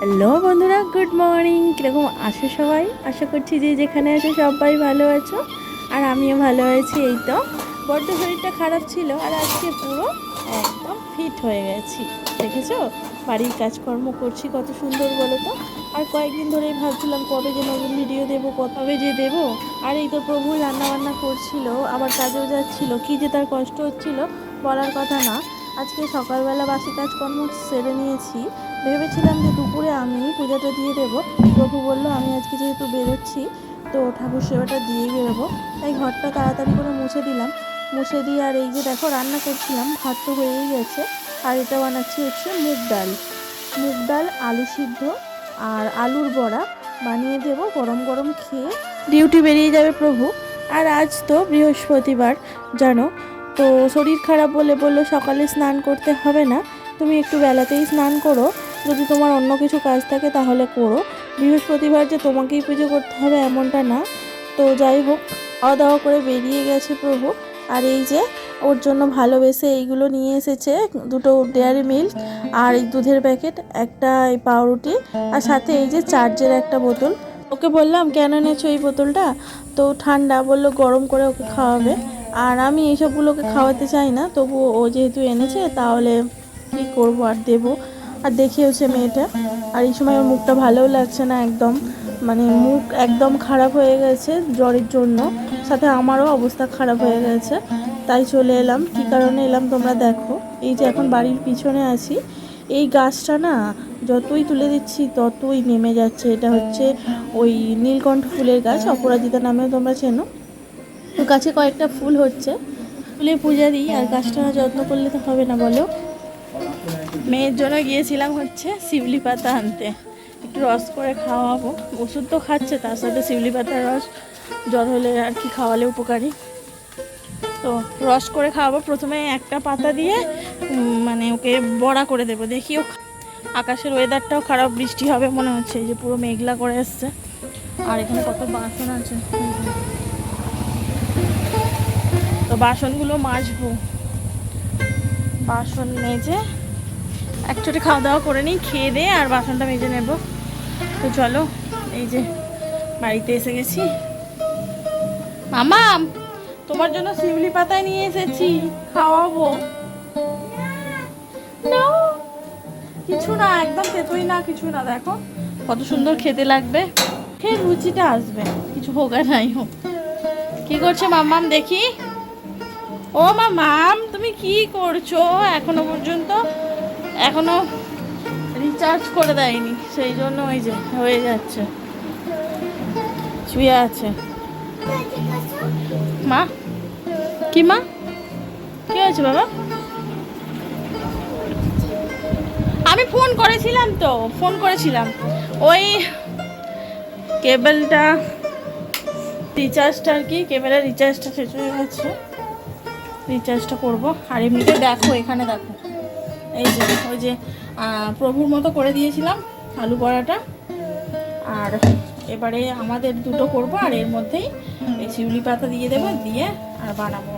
Hello বন্ধুরা, good morning. কীরকম আছো সবাই? আশা করছি যে যেখানে আছো সবাই ভালো আছো, আর আমিও ভালো আছি, এই তো। বড্ড শরীরটা খারাপ ছিল, আর আজকে পুরো একদম ফিট হয়ে গেছি। দেখেছ? বাড়ির কাজকর্ম করছি, কত সুন্দর বলো তো। আর কয়েকদিন ধরেই ভাবছিলাম কবে যে নতুন ভিডিও দেবো, কবে যে দেবো। আর এই তো প্রভু রান্না বান্না করছিল, আবার কাজেও যাচ্ছিল, কি যে তার কষ্ট হচ্ছিল বলার কথা না। আজকে সকালবেলা বাসি কাজকর্ম সেরে নিয়েছি। ভেবেছিলাম যে দুপুরে আমি পূজাটা দিয়ে দেবো। প্রভু বলল, আমি আজকে যেহেতু বেরোচ্ছি, তো ঠাকুর সেবাটা দিয়ে বেরোবো। তাই ঘরটা তাড়াতাড়ি করে মুছে দিলাম। মুছে দিয়ে আর এই যে দেখো, রান্না করছিলাম, ভাত তো হয়েই গেছে। আর এটা বানাচ্ছি হচ্ছে মুগ ডাল। মুগ ডাল, আলু সিদ্ধ আর আলুর বড়া। বানিয়ে দেবো গরম গরম খেয়ে। ডিউটি বেরিয়ে যাবে প্রভু। আর আজ তো বৃহস্পতিবার, জানো? তো শরীর খারাপ বলে বলল, সকালে স্নান করতে হবে না, তুমি একটু বেলাতেই স্নান করো, যদি তোমার অন্য কিছু কাজ থাকে তাহলে করো। বৃহস্পতিবার যে তোমাকেই পুজো করতে হবে এমনটা না। তো যাই হোক খাওয়া দাওয়া করে বেরিয়ে গেছে প্রভু। আর এই যে ওর জন্য ভালোবেসে এইগুলো নিয়ে এসেছে, দুটো ডেয়ারি মিল্ক আর এই দুধের প্যাকেট, একটা এই পাউরুটি আর সাথে এই যে চার্জের একটা বোতল। ওকে বললাম, কেন এনেছো এই বোতলটা? তো ঠান্ডা বলল, গরম করে ওকে খাওয়াবে। আর আমি এইসবগুলোকে খাওয়াতে চাই না তবু ও যেহেতু এনেছে তাহলে কি করব আর দেবো? আর দেখিয়েছে মেয়েটা আর এই সময় ওর মুখটা ভালোও লাগছে না একদম। মানে মুখ একদম খারাপ হয়ে গেছে জ্বরের জন্য সাথে আমারও অবস্থা খারাপ হয়ে গেছে। তাই চলে এলাম। কী কারণে এলাম তোমরা দেখো। এই যে এখন বাড়ির পিছনে আছি। এই গাছটা না যতই তুলে দিচ্ছি ততই নেমে যাচ্ছে। এটা হচ্ছে ওই নীলকণ্ঠ ফুলের গাছ অপরাজিতা নামেও তোমরা চেনো। তো গাছে কয়েকটা ফুল হচ্ছে। ফুলের পূজা দিই, আর গাছটা যত্ন করলে তো হবে না বলো। মেয়ের জন্য গিয়েছিলাম হচ্ছে শিউলি পাতা আনতে। একটু রস করে খাওয়াবো। ওষুধ তো খাচ্ছে, তার সাথে শিউলি পাতার রস। জ্বর হলে আর কি খাওয়ালে উপকারী। তো রস করে খাওয়াবো। প্রথমে একটা পাতা দিয়ে মানে ওকে বড়া করে দেবো। দেখি ও আকাশের ওয়েদারটাও খারাপ, বৃষ্টি হবে মনে হচ্ছে। যে পুরো মেঘলা করে এসছে। আর এখানে কত বাসন আছে। তো বাসনগুলো মাজবো। বাসন মেজে একচুটি খাওয়া দাওয়া করে নিই, খেয়ে দিয়ে আর বাসনটা মেজে নেব। তো চলো, এই যে বাড়িতে এসে গেছি। মামা, তোমার জন্য শিউলি পাতায় নিয়ে এসেছি, খাওয়াবো। কিছু না, একদম তেতোই না, কিছু না, দেখো কত সুন্দর খেতে লাগবে। ফের রুচিটা আসবে, কিছু হোক আর নাই হোক। কি করছে মাম্মাম, দেখি? ও মামাম তুমি কি করছ? এখনও পর্যন্ত এখনও রিচার্জ করে দেয়নি, সেই জন্য ওই যে হয়ে যাচ্ছে। শুয়ে আছে। মা? কি মা? কি হয়েছে বাবা? আমি ফোন করেছিলাম তো ফোন করেছিলাম। ওই কেবলটা রিচার্জটা আর কি কেবলের রিচার্জটা শেষ হয়ে গেছে রিচার্জটা করব। আর এমনিতে দেখো, এখানে দেখো। এই যে, ওই যে প্রভুর মতো করে দিয়েছিলাম আলু বড়াটা আর এবারে আমাদের দুটো করব, আর এর মধ্যেই এই শিউলি পাতা দিয়ে দেবো, দিয়ে আর বানাবো।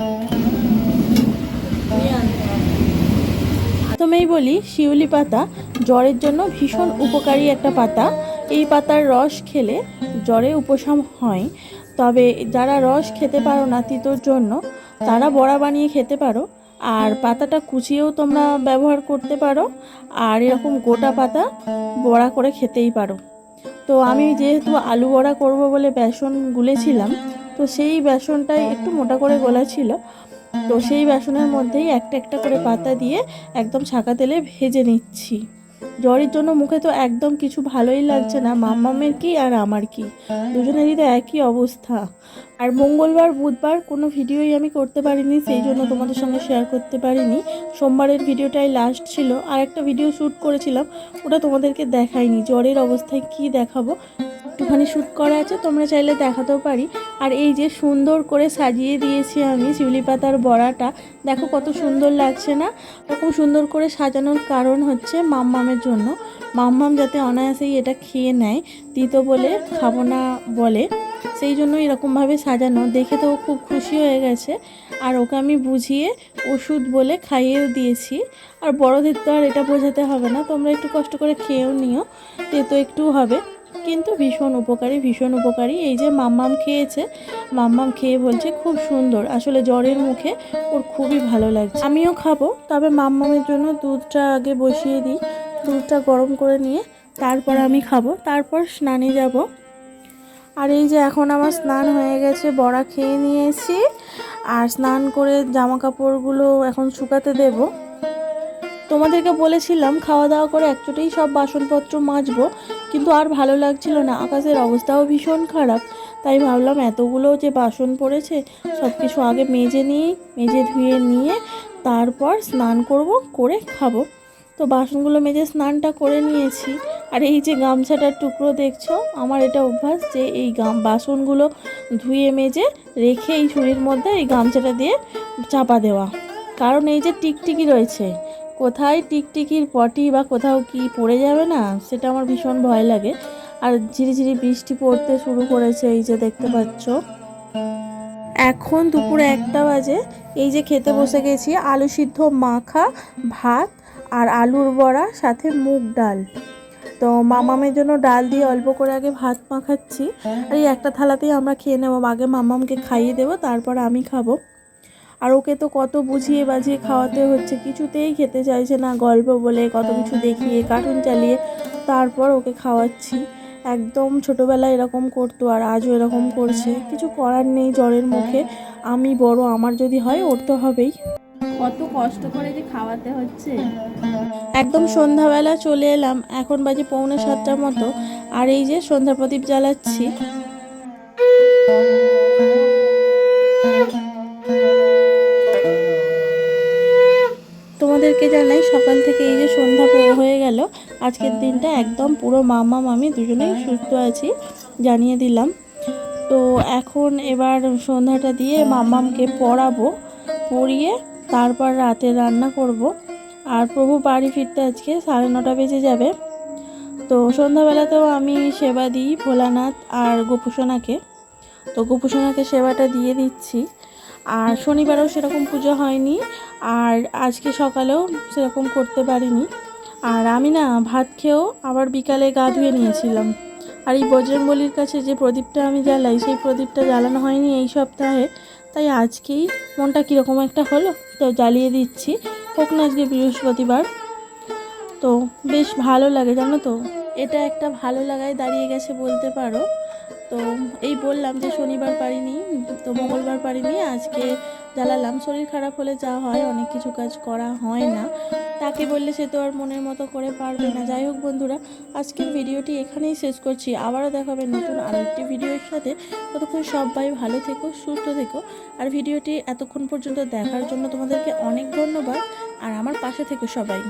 প্রথমেই বলি, শিউলি পাতা জ্বরের জন্য ভীষণ উপকারী একটা পাতা। এই পাতার রস খেলে জ্বরে উপশম হয়। তবে যারা রস খেতে পারো না তিতোর জন্য তারা বড়া বানিয়ে খেতে পারো, আর পাতাটা কুচিয়েও তোমরা ব্যবহার করতে পারো, আর এরকম গোটা পাতা বড়া করে খেতেই পারো। তো আমি যেহেতু আলু বড়া করব বলে বেসন গুলেছিলাম, তো সেই বেসনটাই একটু মোটা করে গোলা ছিল, তো সেই বেসনের মধ্যেই একটা একটা করে পাতা দিয়ে একদম ছাকা তেলে ভেজে নিচ্ছি। জ্বরের জন্য মুখে তো একদম কিছু ভালোই লাগছে না মামামের কি আর আমার কি? দুজনেরই তো একই অবস্থা। আর মঙ্গলবার, বুধবার কোনো ভিডিওই আমি করতে পারিনি, সেই জন্য তোমাদের সঙ্গে শেয়ার করতে পারিনি। সোমবারের ভিডিওটাই লাস্ট ছিল। আর একটা ভিডিও শ্যুট করেছিলাম, ওটা তোমাদেরকে দেখাইনি। জ্বরের অবস্থায় কি দেখাবো? একটুখানি শ্যুট করা আছে, তোমরা চাইলে দেখাতেও পারি। আর এই যে সুন্দর করে সাজিয়ে দিয়েছি আমি শিউলি পাতার বড়াটা, দেখো কত সুন্দর লাগছে না? এরকম সুন্দর করে সাজানোর কারণ হচ্ছে মাম্মামের জন্য। মাম্মাম যাতে অনায়াসেই এটা খেয়ে নেয়, তিতো বলে, খাব না বলে, সেই জন্য এরকমভাবে সাজানো। দেখে তো ও খুব খুশি হয়ে গেছে। আর ওকে আমি বুঝিয়ে ওষুধ বলে খাইয়েও দিয়েছি। আর বড়দের তো আর এটা বোঝাতে হবে না, তোমরা একটু কষ্ট করে খেয়েও নিও তে তো একটু হবে। কিন্তু ভীষণ উপকারী ভীষণ উপকারী। এই যে মাম্মাম খেয়েছে, মাম্মাম খেয়ে বলছে খুব সুন্দর। আসলে জ্বরের মুখে ওর খুবই ভালো লাগছে। আমিও খাব, তবে মাম্মামের জন্য দুধটা আগে বসিয়ে দিই। দুধটা গরম করে নিয়ে তারপর আমি খাব। তারপর স্নানে যাব। আর এই যে এখন আমার স্নান হয়ে গেছে, বড়া খেয়ে নিয়েছি। আর স্নান করে জামা কাপড়গুলো এখন শুকাতে দেবো। তোমাদেরকে বলেছিলাম খাওয়া দাওয়া করে একচোটেই সব বাসনপত্র মাজবো। কিন্তু আর ভালো লাগছিল না। আকাশের অবস্থাও ভীষণ খারাপ। তাই ভাবলাম এতগুলো যে বাসন পড়েছে সব কিছু আগে মেজে নিই, মেজে ধুয়ে নিয়ে তারপর স্নান করব, করে খাব। তো বাসনগুলো মেজে স্নানটা করে নিয়েছি। আর এই যে গামছাটার টুকরো দেখছ, আমার এটা অভ্যাস যে এই গাম, বাসনগুলো ধুয়ে মেজে রেখে এই ঝুড়ির মধ্যে এই গামছাটা দিয়ে চাপা দেওয়া। কারণ এই যে টিকটিকি রয়েছে কোথায় টিকটিকির পটি বা কোথাও কি পড়ে যাবে না, সেটা আমার ভীষণ ভয় লাগে। আর ঝিরিঝিরি বৃষ্টি পড়তে শুরু করেছে, এই যে দেখতে পাচ্ছ। এখন দুপুরে একটা বাজে, এই যে খেতে বসে গেছি, আলু সিদ্ধ, মাখা, ভাত আর আলুর বড়া, সাথে মুগ ডাল। তো মামামের জন্য ডাল দিয়ে অল্প করে আগে ভাত মাখাচ্ছি। আর এই একটা থালাতেই আমরা খেয়ে নেব, আগে মামামকে খাইয়ে দেবো, তারপর আমি খাব। আর ওকে তো কত বুঝিয়ে বাজিয়ে খাওয়াতে হচ্ছে, কিছুতেই খেতে চাইছে না গল্প বলে, কত কিছু দেখিয়ে কার্টুন চালিয়ে, তারপর ওকে খাওয়াচ্ছি। একদম ছোটোবেলায় এরকম করতো আর আজও এরকম করছে। কিছু করার নেই জ্বরের মুখে। আমি বড়, আমার যদি হয় ওর তো হবেই। কত কষ্ট করে যে খাওয়াতে হচ্ছে। একদম সন্ধ্যাবেলা চলে এলাম, এখন বাজে পৌনে সাতটার মতো। আর এই যে সন্ধ্যা প্রদীপ জ্বালাচ্ছি। তোমাদেরকে জানাই সকাল থেকে এই যে সন্ধ্যা হয়ে গেল। আজকের দিনটা একদম পুরো মামা মামি দুজনেই সুস্থ আছি জানিয়ে দিলাম। তো এখন এবার সন্ধ্যাটা দিয়ে মামামকে পড়াবো, পড়িয়ে তারপর রাতে রান্না করব। আর প্রভু বাড়ি ফিরতে আজকে সাড়ে নটা বেজে যাবে। তো সন্ধ্যাবেলাতেও আমি সেবা দিই ভোলানাথ আর গোপুসোনাকে। তো গোপুসোনাকে সেবাটা দিয়ে দিচ্ছি। আর শনিবারও সেরকম পুজো হয়নি, আর আজকে সকালেও সেরকম করতে পারিনি। আর আমি না ভাত খেয়েও আবার বিকালে গা ধুয়ে নিয়েছিলাম। আর এই বজরংবলির কাছে যে প্রদীপটা আমি জ্বালাই, সেই প্রদীপটা জ্বালানো হয়নি এই সপ্তাহে। তাই আজকেই মনটা কীরকম একটা হলো, তো জ্বালিয়ে দিচ্ছি। হোক না আজকে বৃহস্পতিবার। তো বেশ ভালো লাগে, জানো তো? এটা একটা ভালো লাগায় দাঁড়িয়ে গেছে বলতে পারো। তো এই বললাম যে শনিবার পারিনি, তো মঙ্গলবার পারিনি, আজকে জ্বালালাম শরীর খারাপ হলে যা হয়, অনেক কিছু কাজ করা হয় না। তাকে বললে সে তো আর মনের মতো করে পারবে না। যাই হোক বন্ধুরা, আজকের ভিডিওটি এখানেই শেষ করছি। আবারও দেখাবে নতুন আরও একটি ভিডিওর সাথে। ততক্ষণ সবাই ভালো থেকো, সুস্থ থেকো। আর ভিডিওটি এতক্ষণ পর্যন্ত দেখার জন্য তোমাদেরকে অনেক ধন্যবাদ। আর আমার পাশে থেকো সবাই।